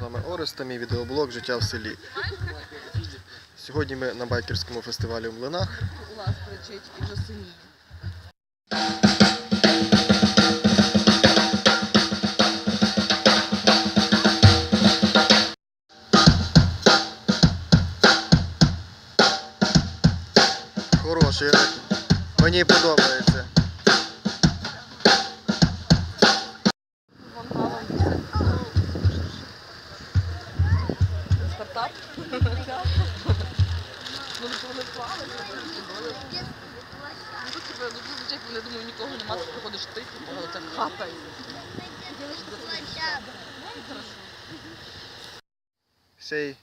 З вами Орест та мій відеоблог Життя в селі. Сьогодні ми на байкерському фестивалі у Млинах. У вас кричить і вже. Хороший ритм. Мені подобається. Вони плавали, Ну, тут, тебе зазвичай, коли думаю, нікого нема, ти приходиш ти, але це. Цей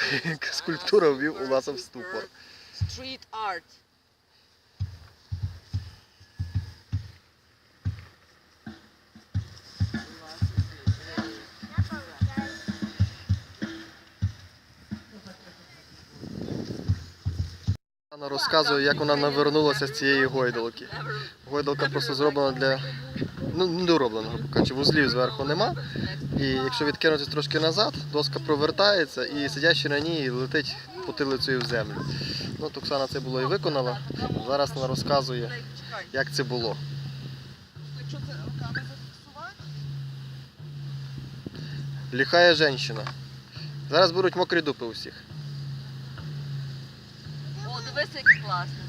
And скульптура ввів у нас в ступор. Street art. Вона розказує, як вона навернулася з цієї гойдалки. Гойдалка просто зроблена для. Ну, не дороблена, грубо кажучи, вузлів зверху нема. І якщо відкинутися трошки назад, доска провертається і сидячи на ній летить потилицею в землю. Ну, то Оксана це було і виконала. Зараз вона розказує, як це було. Ліхає жінка. Зараз беруть мокрі дупи усіх. О, дивися,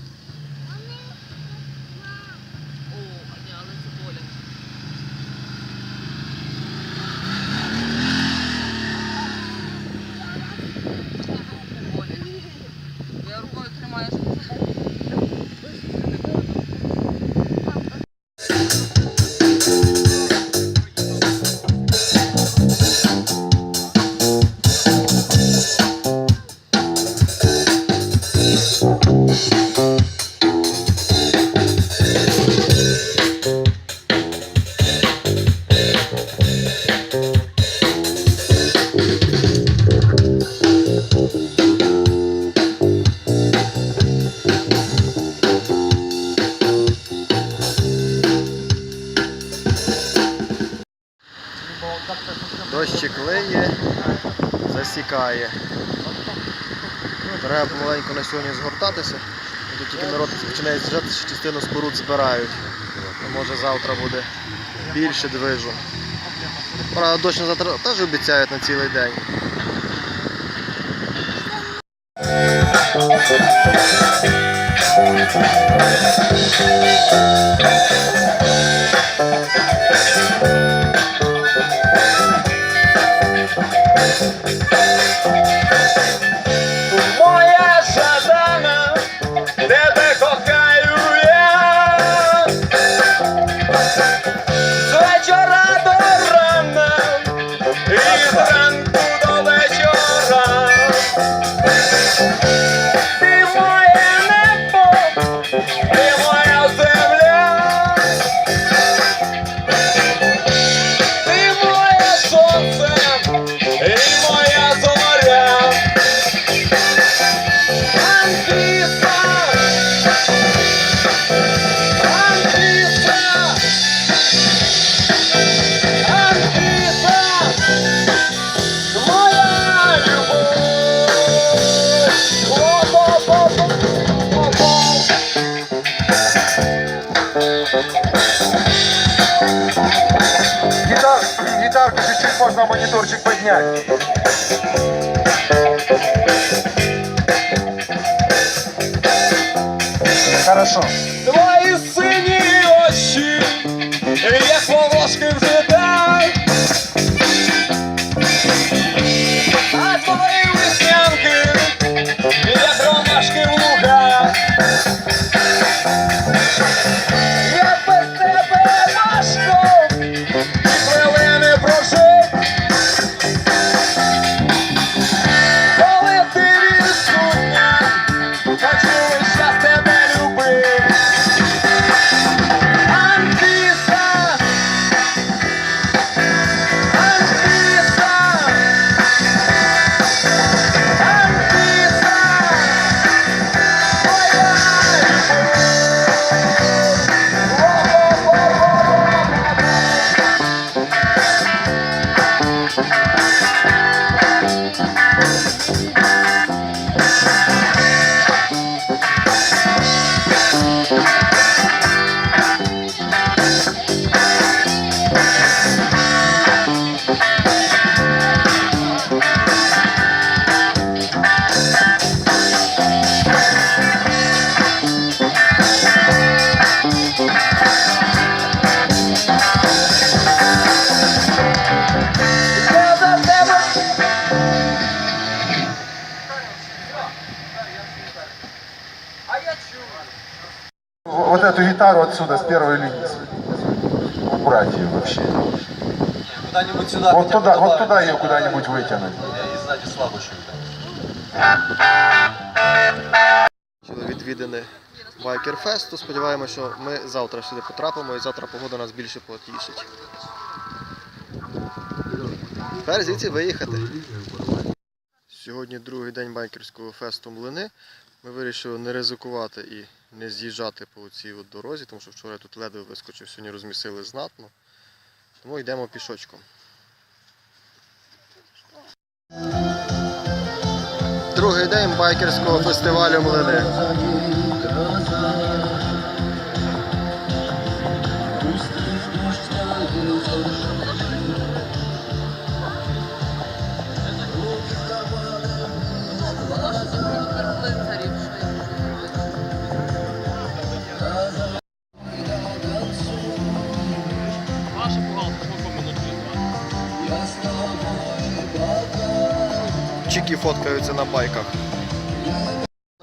засікає. Треба помаленьку на сьогодні згортатися. Тут тільки народ починає з'їжджати, що частину споруд збирають. Може завтра буде більше движу. Правда, дощ на завтра теж обіцяють на цілий день. Моя мониторчик поднять. Хорошо. Твої сині очі, як волошки в житах. А твої веснянки, як ромашки в лугах. Отсюда, с первой линии. Убрать ее вообще. Куда-нибудь сюда. Вот туда, вот туда ее куда-нибудь вытянуть. Я и сзади слабо чую. Відвідини Байкерфесту. Сподіваємося, що ми завтра сюди потрапимо і завтра погода нас більше потішить. Тепер звідси виїхати. Сьогодні другий день байкерського фесту Млини. Ми вирішили не ризикувати і не з'їжджати по цій от дорозі, тому що вчора я тут ледве вискочив, сьогодні розмісили знатно. Тому йдемо пішочком. Другий день байкерського фестивалю Млини. Фоткаються на байках.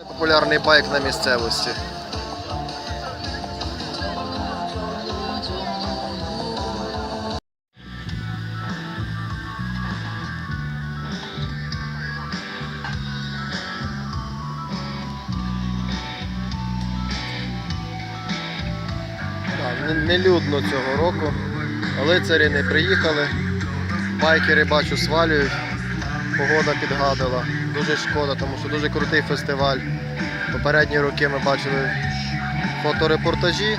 Популярний байк на місцевості. Не- Нелюдно цього року. Лицарі не приїхали. Байкери бачу свалюють. Погода підгадила. Дуже шкода, тому що дуже крутий фестиваль. Попередні роки ми бачили фоторепортажі.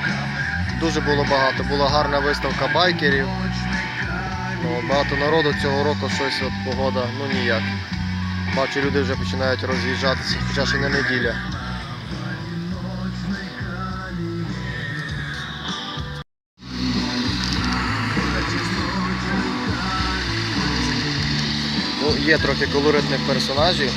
Дуже було багато. Була гарна виставка байкерів. Ну, багато народу цього року щось от погода, ну ніяк. Бачу, люди вже починають роз'їжджатися, хоча ще не неділя. Є трохи колоритних персонажів.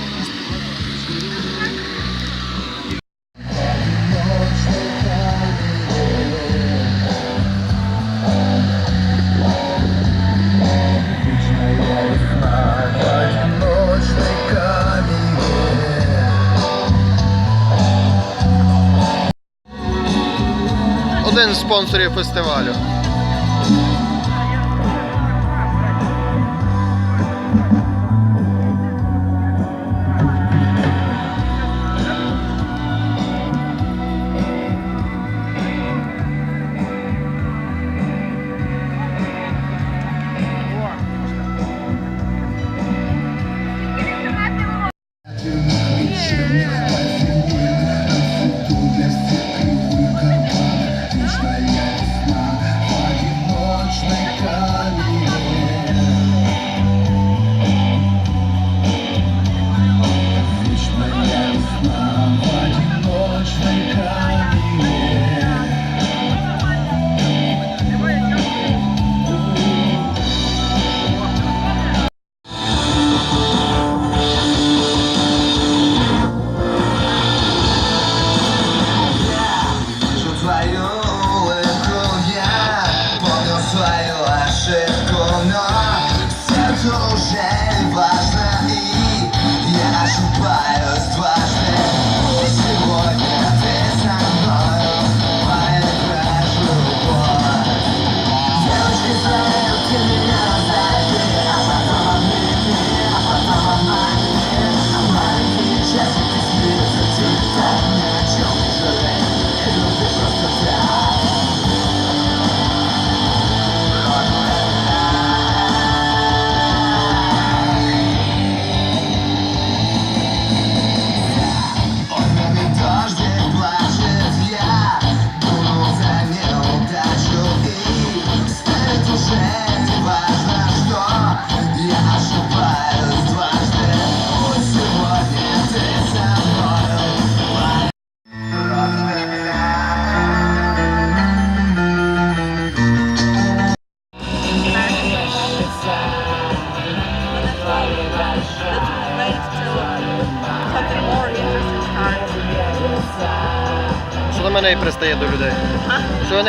Один з спонсорів фестивалю.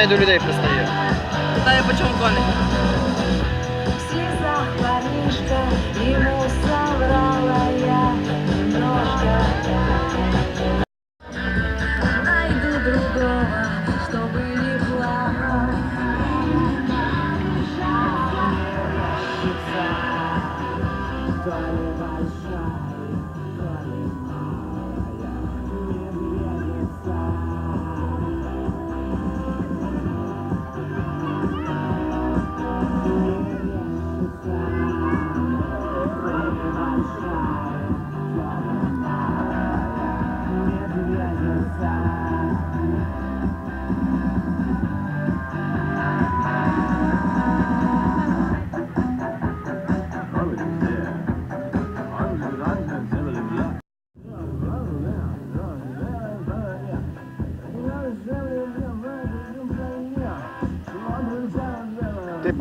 Що до людей пристає? Питає, по чому коник? Всі парнишка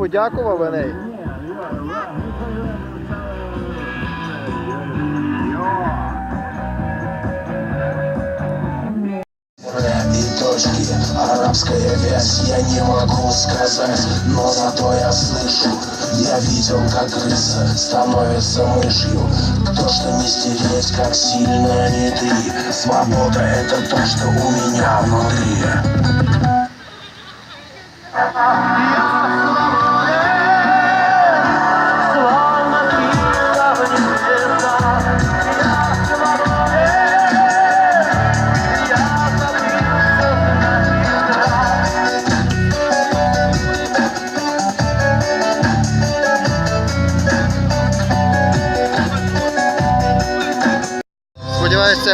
Ти подякував Еней? и точки Арабская вязь я не могу сказать Но зато я слышу Я видел, как крыса становится мышью Кто что не стереть, как сильно не ты Свобода это то, что у меня внутри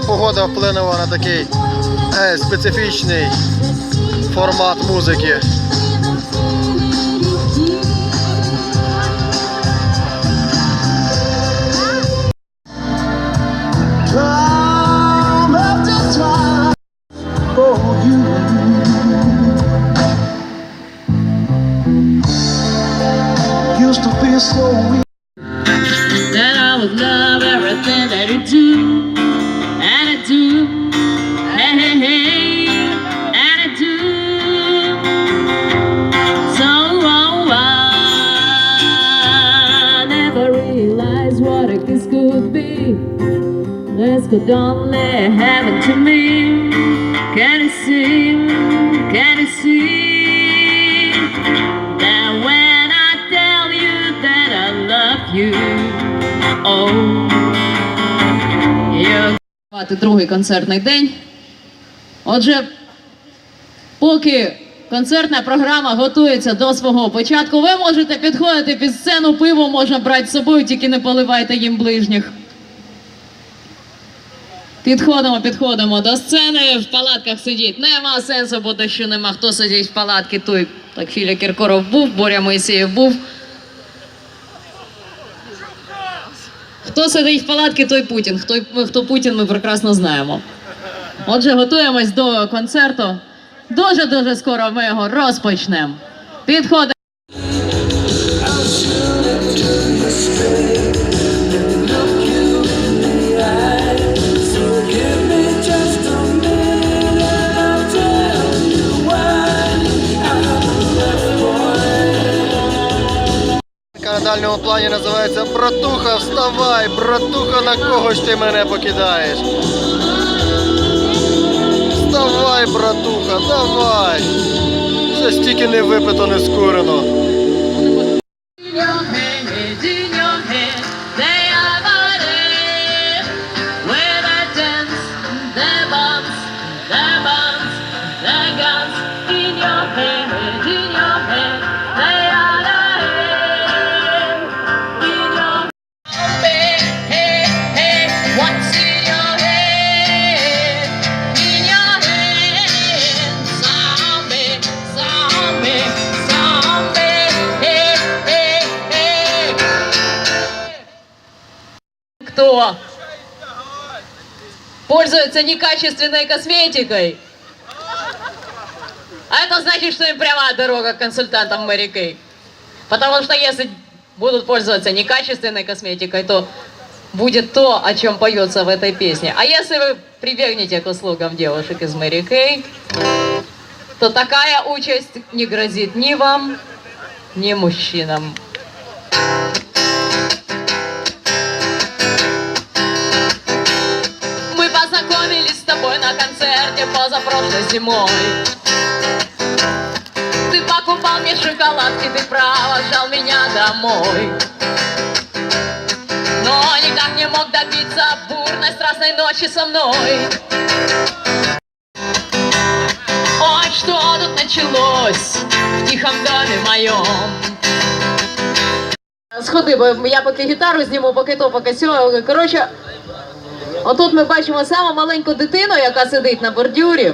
Ця погода вплинула на такий е, специфічний формат музики. This could only happen to me. Can you see? Can you see? That when I tell you that I love you, oh, другий концертний день. Отже, поки концертна програма готується до свого початку, ви можете підходити під сцену, пиво можна брати з собою, тільки не поливайте їм ближніх. Підходимо, підходимо до сцени. В палатках сидіть. Нема сенсу, бо дощу нема. Хто сидить в палатці, той так Філя Кіркоров був, Боря Моїсеєв був. Хто сидить в палатці, той Путін. Хто, хто Путін, ми прекрасно знаємо. Отже, готуємось до концерту. Дуже-дуже скоро ми його розпочнемо. Підходимо. Дальньому плані називається Братуха, вставай! Братуха, на кого ж ти мене покидаєш? Вставай, братуха, давай! Ще стільки не випито, не скурено. Your hand, in пользуется некачественной косметикой? А это значит, что им прямая дорога к консультантам Мэри Кей. Потому что если будут пользоваться некачественной косметикой, то будет то, о чем поется в этой песне. А если вы прибегнете к услугам девушек из Мэри Кей, то такая участь не грозит ни вам, ни мужчинам. Позапрошлой зимой. Ты покупал мне шоколадки, ты провожал меня домой. Но никак не мог добиться бурной страстной ночи со мной. Ой, что тут началось в тихом доме моем? Сходи, бо я поки гітару зніму, поки то, поки сьо. Коротше, отут ми бачимо саму маленьку дитину, яка сидить на бордюрі.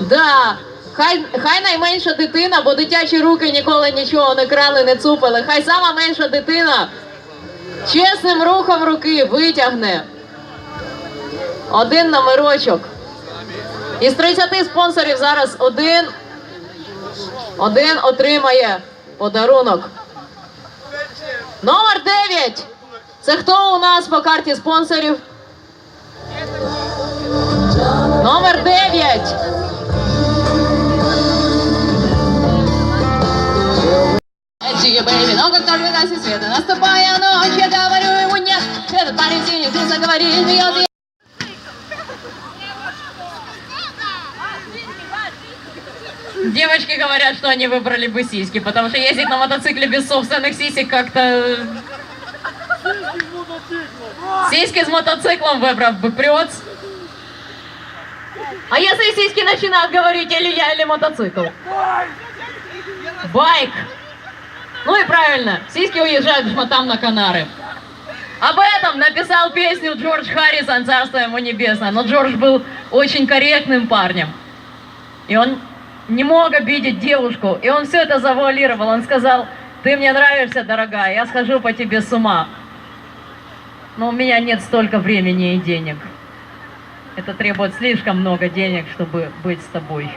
Да. Хай, хай найменша дитина, бо дитячі руки ніколи нічого не крали, не цупили. Хай сама менша дитина чесним рухом руки витягне один номерочок. Із 30 спонсорів зараз один, один отримає подарунок. Номер 9. Це хто у нас по карті спонсорів? Номер 9. Эдди, бэйби, но как только гаснет свет, и наступая ночь, я говорю ему нет. Этот парень в синих джинсах говорит, бьет Девочки говорят, что они выбрали бы сиськи, потому что ездить на мотоцикле без собственных сисек как-то... Сиськи с мотоциклом выбрав бы прет. А если сиськи начинают говорить, или я, или мотоцикл? Байк. Ну и правильно, сиськи уезжают к жмотам на Канары. Об этом написал песню Джордж Харрисон, царство ему небесное. Но Джордж был очень корректным парнем. И он не мог обидеть девушку. И он все это завуалировал. Он сказал, ты мне нравишься, дорогая, я схожу по тебе с ума. Но у меня нет столько времени и денег. Это требует слишком много денег, чтобы быть с тобой.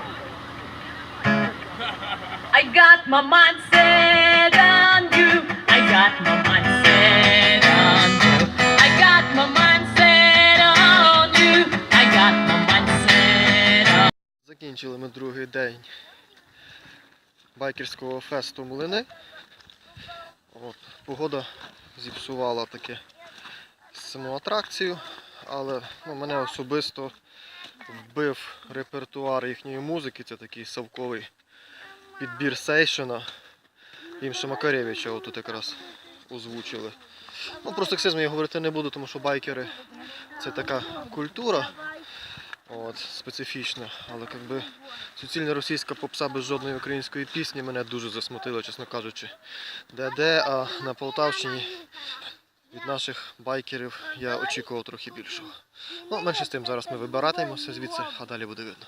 I got my mind set on you. I got my mind set on you. I got my mind set on you. I got my mind set on Закінчили ми другий день байкерського фесту Млини. От, погода зіпсувала таки саму атракцію, але ну, мене особисто вбив репертуар їхньої музики. Це такий совковий підбір Сейшена. Імша Макаревича отут якраз озвучили. Ну, про сексизм я говорити не буду, тому що байкери це така культура. От, специфічна, але якби суцільна російська попса без жодної української пісні мене дуже засмутила, чесно кажучи. Де-де, а на Полтавщині від наших байкерів я очікував трохи більшого. Ну, менше з тим, зараз ми вибиратимемося звідси, а далі буде видно.